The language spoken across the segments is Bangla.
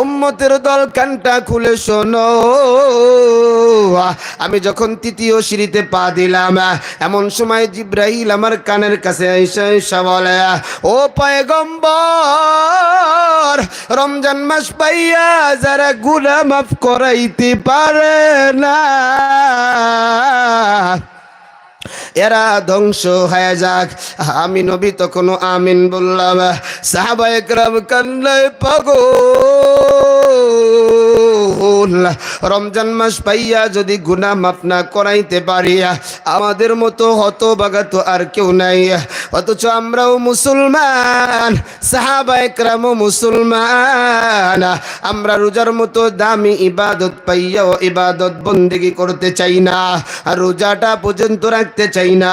উম্মতের দল কানটা খুলে শোনো। আমি যখন তৃতীয় সিঁড়িতে পা দিলাম, এমন সময় জিব্রাহিল আমার কানের কাছে এসে এসে বলে, ও পয়গম্বর, রমজান মাস পাইয়া যারা গুনা মাফ করাইতে পারে না। এরা ধ্বংস হয়ে যাক। আমি নবী তখনও আমিন বললাম সাহাবা একরাম কান্নায় পাগল। রমজান মাস পাইয়া যদি গুনা মাফ না করাইতে পারি, আমাদের মতো হত বাগাত আর কেউ নাই। অথচ আমরাও মুসলমান, সাহাবা একরামও মুসলমান। আমরা রোজার মতো দামি ইবাদত পাইয়াও ইবাদত বন্দেগি করতে চাই না আর রোজাটা পর্যন্ত রাখতে চাই না।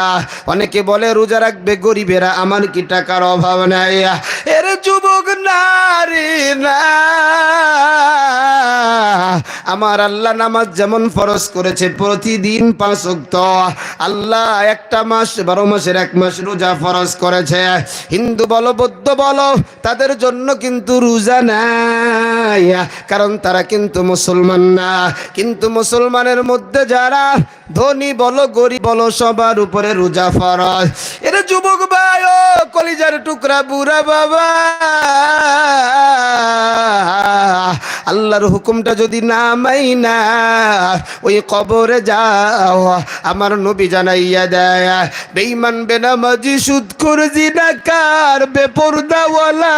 অনেকে বলে, রোজা রাখবে গরিবেরা, আমার কি টাকার অভাব নাই? এর যুবক নারী না। আমার আল্লাহ নামাজ যেমন ফরজ করেছে প্রতিদিন পাঁচ উক্ত আল্লাহ একটা মাস, বারো মাসের এক মাস রোজা ফরজ করেছে। হিন্দু বলো, বৌদ্ধ বলো, তাদের জন্য কিন্তু রোজা নাই। কারণ তারা কিন্তু মুসলমান না। কিন্তু মুসলমানের মধ্যে যারা ধনী বলো, গরিব বলো, সবার উপরে রোজা ফরজ। এর যুবক ভাই, ও কলিজার টুকরা বুড়া বাবা। আল্লাহর হুকুমটা যদি না মাই না ওই কবরে যাও। আমার নবী জানাইয়া দেয় বেনা বেনামাজি সুদ করজি না কার বেপরদাওয়ালা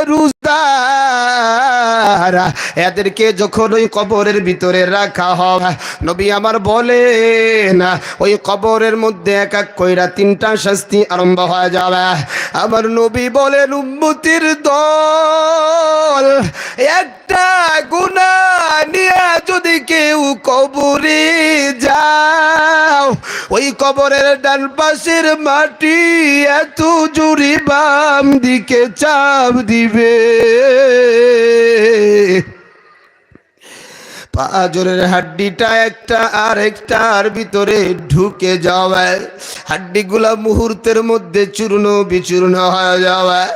বেরুজদার এদেরকে যখন ওই কবরের ভিতরে রাখা হয়, নবী আমার বলে না ওই কবরের মধ্যে এক এক কইরা তিনটা শাস্তি আরম্ভ হয়ে যাবে। আমার নবী বলেন, উম্মতির দল একটা গুণা নিয়ে যদি কেউ কবরে যাও, ওই কবরের ডান পাশের মাটি এত জুড়ি বাম দিকে চাপ দিবে। পাজরের হাড্ডিটা একটা আর একটার ভিতরে ঢুকে যাওয়ায়, হাড্ডিগুলা মুহূর্তের মধ্যে চূর্ণ বিচূর্ণ হয়ে যাওয়ায়।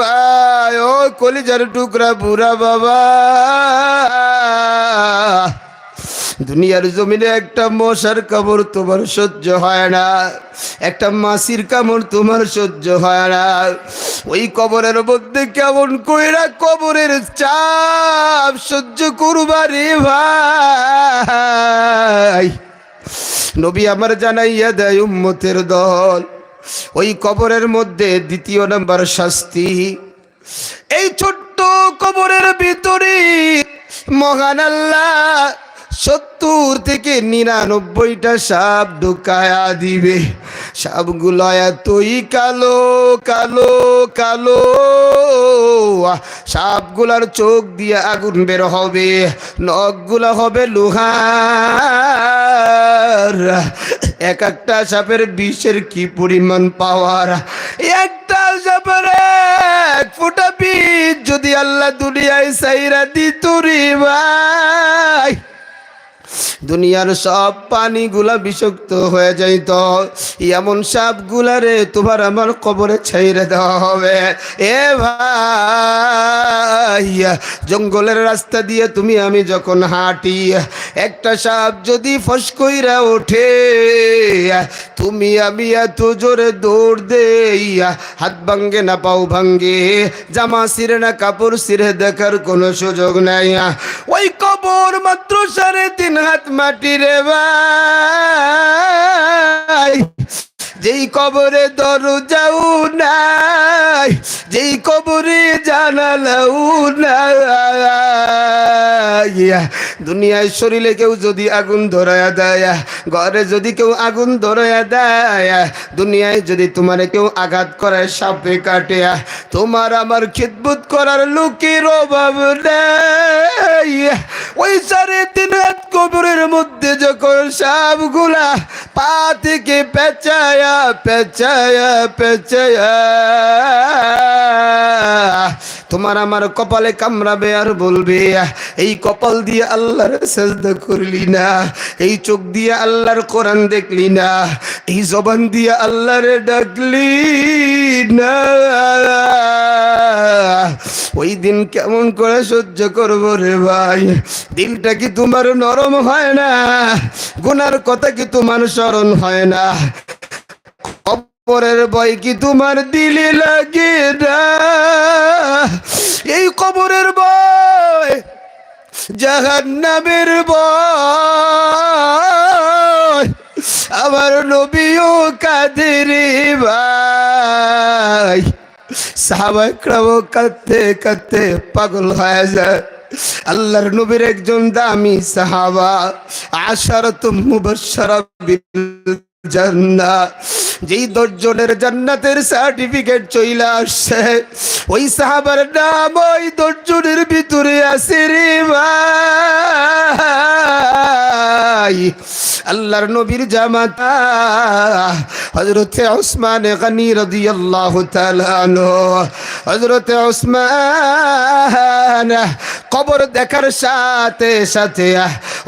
ভাই ও কলিজার টুকরা বুড়া বাবা। দুনিয়ার জমিনে একটা মশার কামড় তোমার সহ্য হয় না, একটা মাসির কামড় তোমার সহ্য হয় না। ওই কবরের মধ্যে কেমন কইরা কবরের চাপ সহ্য করবা রে ভাই? নবী আমার জানাইয়া দেয়, উম্মতের দল। ওই কবরের মধ্যে দ্বিতীয় নম্বর শাস্তি। এই ছোট্ট কবরের ভিতরে মহান আল্লাহ সত্তর থেকে নিরানব্বইটা সাপ ঢুকায়া দিবে। সাপগুলো এতই কালো কালো কালো। সাপগুলার চোখ দিয়ে আগুন বের হবে, নখগুলো হবে লোহার। এক একটা সাপের বিষের কি পরিমাণ পাওয়ার একটা সাপের এক ফোঁটা বীজ যদি আল্লাহ দুনিয়ায় সাইরা দিত রে ভাই। দুনিয়ার সব পানিগুলা বিষাক্ত হয়ে যাইত এমন সাপগুলা রে, তোমার আমার কবরে ছেড়ে দেওয়া হবে। এ ভাই, জঙ্গলের রাস্তা দিয়ে তুমি, আমি যখন হাঁটি, একটা সাপ যদি ফসকইরা ওঠে, তুমি, আমি এত জোরে দৌড় দেই, হাত ভাঙ্গে না পাও ভাঙ্গে, জামা সিরে না, কাপড় সিরে দেখার কোনো সুযোগ নাই। ওই কবর মাত্র সাড়ে তিন হাত মাটি রে ভাই। যেই কবরে দরজাও নাই, যেই কবরে জানালাও নাই। দুনিয়ায় শরীরে কেউ যদি আগুন ধরায়া দেয়, ঘরে যদি কেউ আগুন ধরায়া দেয়, দুনিয়ায় যদি তোমার কেউ আঘাত করে, সাপে কাটে, তোমার আমার খিদবুত করার লোকের অভাব নেই। ওই সাড়ে তিন হাত কবরের মধ্যে যখন সাপগুলা পা থেকে পেঁচায়া পেঁচায়া পেঁচায়া তোমার আমার কপালে কামড়াবে আর বলবে এই কপাল দিয়ে আল্লাহর সেজদা করলি না, এই চোখ দিয়ে আল্লাহর কোরআন দেখলি না, এই জবান দিয়ে আল্লাহরে ডাকলি না। ওই দিন কেমন করে সহ্য করব রে ভাই? দিলটা কি তোমার নরম হয় না? গুনার কথা কি তোমার স্মরণ হয় না? কবরের ভয় কি তোমার দিলে লাগে না এই কবরের ভয় জাহান্নামের ভয় আমার নবীও কাদের ভাই। সাহাবাকরাও কাঁদতে কাঁদতে পাগল হয়ে যায়। আল্লাহর নবীর একজন দামি সাহাবা আশারত মুবাশশারা বিল যেই দশজনের জান্নাতের সার্টিফিকেট চইলা আসছে, ওই সাহাবার নাম ওই দশজনের ভিতরে আসে রে ভাই। আল্লাহর নবীর জামাতা হযরত উসমান গনি রাদিয়াল্লাহু তাআলা আনহু। হযরত উসমান কবর দেখার সাথে সাথে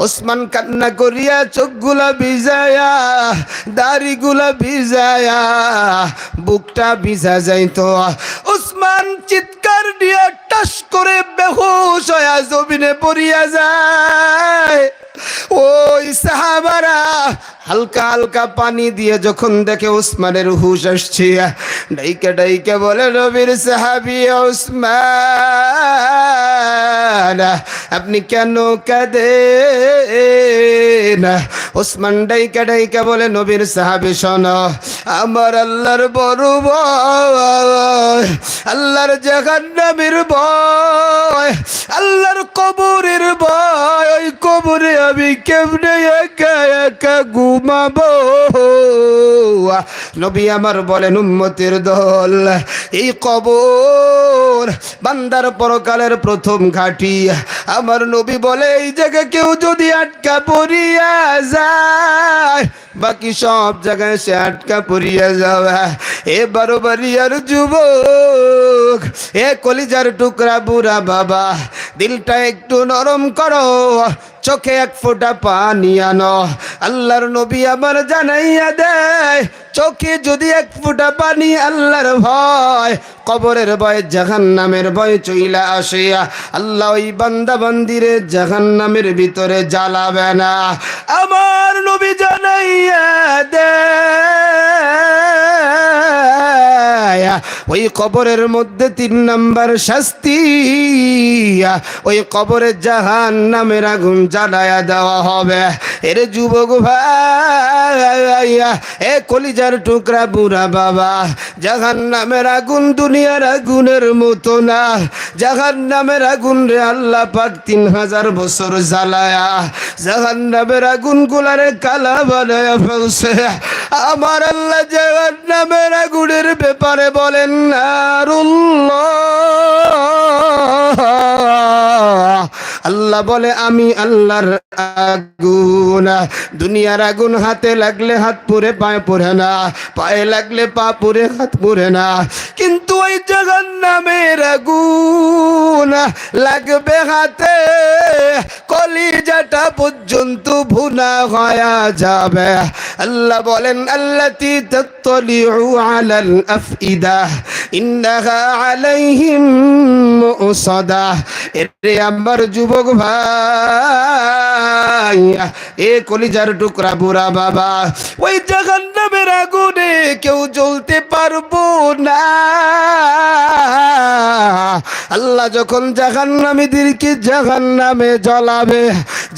ওসমান কান্না করিয়া চোখগুলা ভিজায়া, দাড়িগুলা ভিজায়া, বুকটা ভিজা যাইতো। ওসমান চিৎকার দিয়ে টাস করে বেহুশ হয়ে জমিনে পড়িয়া যায়। ওই সাহাবারা হালকা হালকা পানি দিয়ে যখন দেখে উসমানের হুশ আসছে, ডাইকে ডাইকে বলে, নবীর সাহাবি উসমান, আপনি কেন কাঁদেন? ওসমান ডাইকে বলে, নবীর সাহাবি, শোন, আমার আল্লাহর বড় ভয় আল্লাহর জাহান্নামের ভয় আল্লাহর কবরের ভয় ওই কবরে আমি কেমনে একা একা ঘুমাবো? নবী আমার বলেন, উম্মতের দল, এই কবর বান্দার পরকালের প্রথম ঘাটি। আমার নবী বলে, এই জায়গায় কেউ যদি আটকা পড়িয়া যায় বাকি সব জায়গায় সে আটকা পড়িয়া যাওয়া এ বারো বারিয়ার যুবক, এ কলিজার টুকরা বুড়া বাবা, দিলটা একটু নরম করো। চোখে এক ফোঁটা পানি আনো। আল্লাহর নবী আমার জানাইয়া দেয়, চোখে যদি এক ফোঁটা পানি আল্লাহর ভয়, কবরের ভয় জাহান নামের ভয় চইলা আসে আল্লাহ ওই বান্দা বান্দিরে জাহান নামের ভিতরে জ্বালাবে না। আমার নবী জানাইয়া দেয় ওই কবরের মধ্যে তিন নাম্বার শাস্তি ওই কবরে জাহান নামের আগুন জ্বালায়া দেওয়া হবে। এর যুবক ভাই এ কলিজার টুকরা বুড়া বাবা জাহান নামের আগুন দুনিয়ার আগুনের মতো না। জাহান নামের আগুন রে আল্লাহ পাক তিন হাজার বছর জ্বালায়া জাহান নামের আগুন গুলারে কালা বানায়া ফেলছে। আমার আল্লাহ জাহান নামের আগুনের ব্যাপারে বলেন নারুল্লাহ। আল্লাহ বলে, আমি আল্লাহর আগুন। দুনিয়ার আগুন হাতে লাগলে হাত পুরে, পায়ে পুরে না। পায়ে লাগলে পা পুরে, হাত পুরে না। কিন্তু ওই জগন নামের আগুন লাগবে হাতে। কলিজাটা পর্যন্ত ভুনা হয়ে যাবে। আল্লাহ বলেন, আল্লাতি তাত্তালিউ আলাল আফইদা, ইন্নাহা আলাইহিম মুসাদা। এরে আমার যুবক ভাই এ কলিজার টুকরা বুড়া বাবা, ওই জাহান্নামের আগুনে কেউ জ্বলতে পারব না। আল্লাহ যখন জাহান্নামীদেরকে জাহান্নামে জ্বলাবে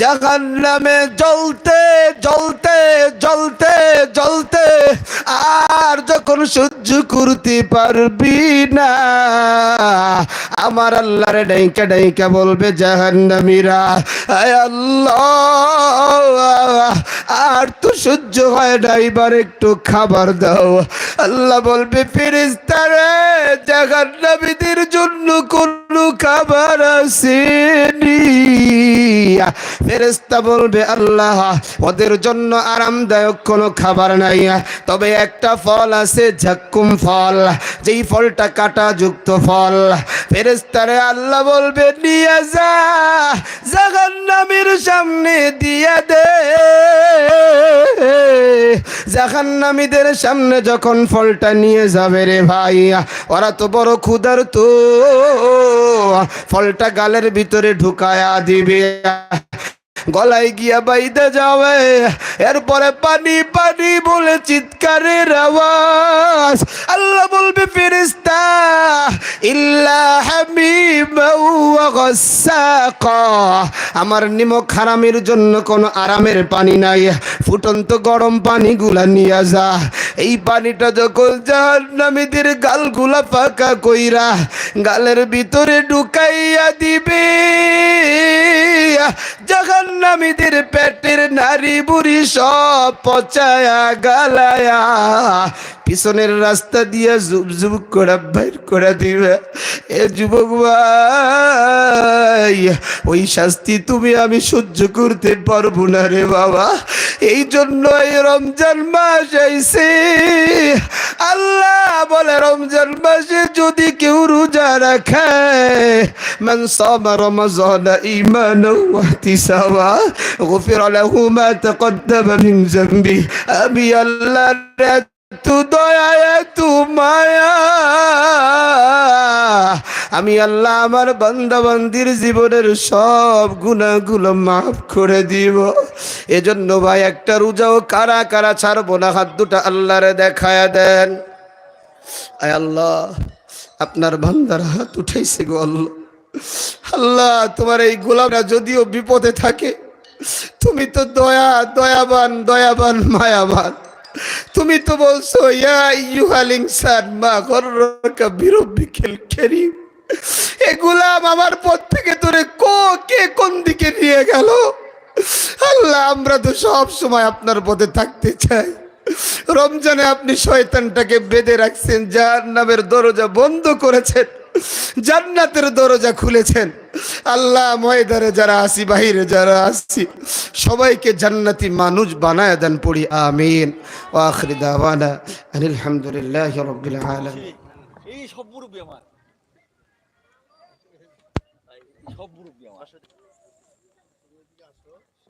জাহান নামে জ্বলতে জ্বলতে জ্বলতে জ্বলতে, আর যখন সহ্য করতে পারবি না। আমার আল্লাহরে ডাইকা ডাইকা বলবে জাহান্নামীরা আয় আল্লাহ আর তো সহ্য হয় এবার একটু খাবার দাও। আল্লাহ বলবে ফেরেস্তারে জাহান্নামীদের জন্য কোনো খাবার আসেনি। ফেরেস্তা বলবে, আল্লাহ, ওদের জন্য আরামদায়ক কোনো খাবার নাই। তবে একটা ফল আছে, ঝাক্কুম ফল। যেই ফলটা কাটা যুক্ত ফল ফেরেস্তারে আল্লাহ বলবে, নিয়ে যা, জাহান্নামীর সামনে দিয়ে দে। জাহান্নামীদের সামনে যখন ফলটা নিয়ে যাবে রে ভাই, ওরা তো বড় ক্ষুধার তো ফলটা গালের ভিতরে ঢুকায়া দিবে। গলায় গিয়া বাইদে যাবে এরপরে পানি পানি বলে চিৎকারের আওয়াজ। আল্লাহ বলবে ফেরিস্তা ইল্লা আমার নিমক হারামের জন্য কোনো আরামের পানি নাই। ফুটন্ত গরম পানিগুলা নিয়ে যা। এই পানিটা যখন জাহান্নামীদের গালগুলা ফাঁকা কইরা গালের ভিতরে ঢুকাইয়া দিবে, জাহান্নামীদের পেটের নারী বুড়ি সব পচায়া গালায়া। পিছনের রাস্তা দিয়া জুব জুব করা বাইর করা দিবা। এ যুবক ভাই, ওই শাস্তি তুমি আমি সহ্য করতে পারব না রে বাবা। এই জন্য এই রমজান মাস আইছে। আল্লাহ বলে, রমজান মাসে যদি কেউ রোজা রাখে, মান সামা রমজান ঈমান ওয়া ইহতিসাবা, গফির লাহু মা তাকদ্দাম মিন জামবি আমি আল্লাহ তু দয়া তু মায়া। আমি আল্লাহ আমার বান্দাবান্দির জীবনের সব গুণাগুলো মাফ করে দিব। এজন্য ভাই একটা রোজাও কারা কারা ছাড়বো না, হাত দুটা আল্লাহরে দেখায়া দেন। আয় আল্লাহ, আপনার বান্দার হাত উঠাইছে গো আল্লাহ। আল্লাহ, তোমার এই গোলামরা যদিও বিপদে থাকে, তুমি তো দয়া, দয়াবান দয়াবান, মায়াবান। তুমি তো বলছো এ আমার পথ থেকে তোরে কে কোন দিকে নিয়ে গেল? আল্লাহ, আমরা তো সব সময় আপনার পথে থাকতে চাই। রমজানে আপনি শয়তানটাকে বেঁধে রাখছেন যার নামের দরজা বন্ধ করেছেন, জান্নাতের দরজা খুলেছেন। আল্লাহ ময়দারে যারা আসি বাহিরে যারা আসি সবাইকে জান্নাতি মানুষ বানায় দেন পড়ি, আমিন। ও আখরি দাওয়ানা আলহামদুলিল্লাহ রবিল আলম এই সব মুরব্বী